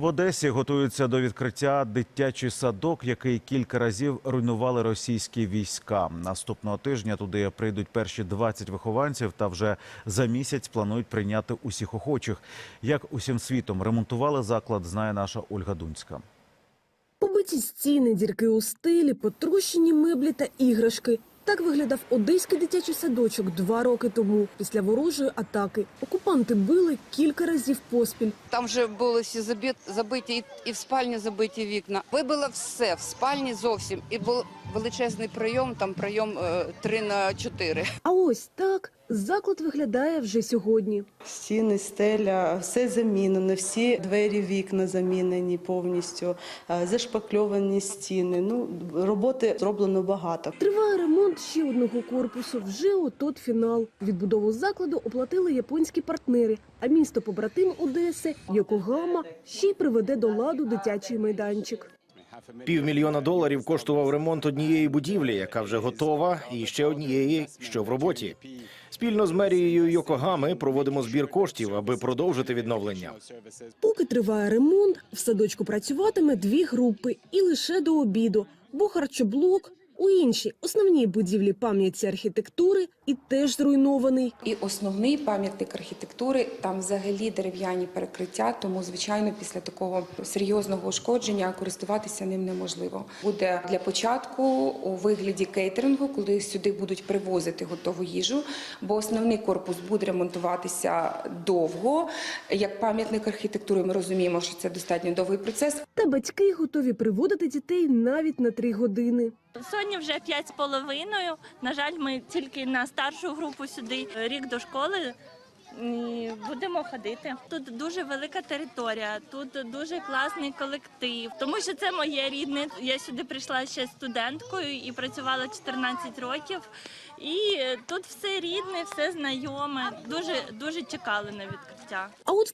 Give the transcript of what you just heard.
В Одесі готуються до відкриття дитячий садок, який кілька разів руйнували російські війська. Наступного тижня туди прийдуть перші 20 вихованців, та вже за місяць планують прийняти усіх охочих. Як усім світом ремонтували заклад, знає наша Ольга Дунська. Побиті стіни, дірки у стилі, потрощені меблі та іграшки. Так виглядав одеський дитячий садочок два роки тому, після ворожої атаки. Окупанти били кілька разів поспіль. Там вже були всі забит- забиті і, в спальні забиті вікна. Вибило все в спальні зовсім. І був величезний прийом, там прийом е, 3 на 4. А ось так заклад виглядає вже сьогодні. Стіни, стеля, все замінено, всі двері, вікна замінені повністю, е, зашпакльовані стіни. Ну, роботи зроблено багато. Триває ремонт ще одного корпусу. Вже отот фінал. Відбудову закладу оплатили японські партнери. А місто побратим Одеси Йокогама ще й приведе до ладу дитячий майданчик. Півмільйона доларів коштував ремонт однієї будівлі, яка вже готова, і ще однієї, що в роботі. Спільно з мерією Йокогами проводимо збір коштів, аби продовжити відновлення. Поки триває ремонт, в садочку працюватиме дві групи і лише до обіду, бо харчоблок у іншій основній будівлі пам'яті архітектури і теж зруйнований. І основний пам'ятник архітектури там взагалі дерев'яні перекриття, тому звичайно після такого серйозного ушкодження користуватися ним неможливо. Буде для початку у вигляді кейтерингу, коли сюди будуть привозити готову їжу, бо основний корпус буде ремонтуватися довго. Як пам'ятник архітектури, ми розуміємо, що це достатньо довгий процес. Та батьки готові приводити дітей навіть на три години. Сьогодні вже п'ять з половиною. На жаль, ми тільки на старшу групу сюди рік до школи. І будемо ходити. Тут дуже велика територія, тут дуже класний колектив. Тому що це моє рідне. Я сюди прийшла ще студенткою і працювала 14 років. І тут все рідне, все знайоме. Дуже дуже чекали на відкриття. А от в